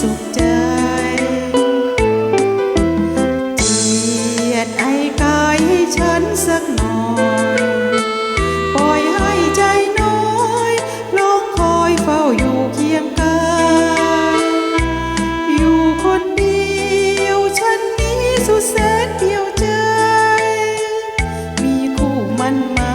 สุขใจเกียดไอ้กายให้ฉันสักหน่อย ปล่อยให้ใจน้อยลองคอยเฝ้าอยู่เคียงกายอยู่คนเดียวฉันนี้สุดแสนเดียวใจ มีคู่มันมา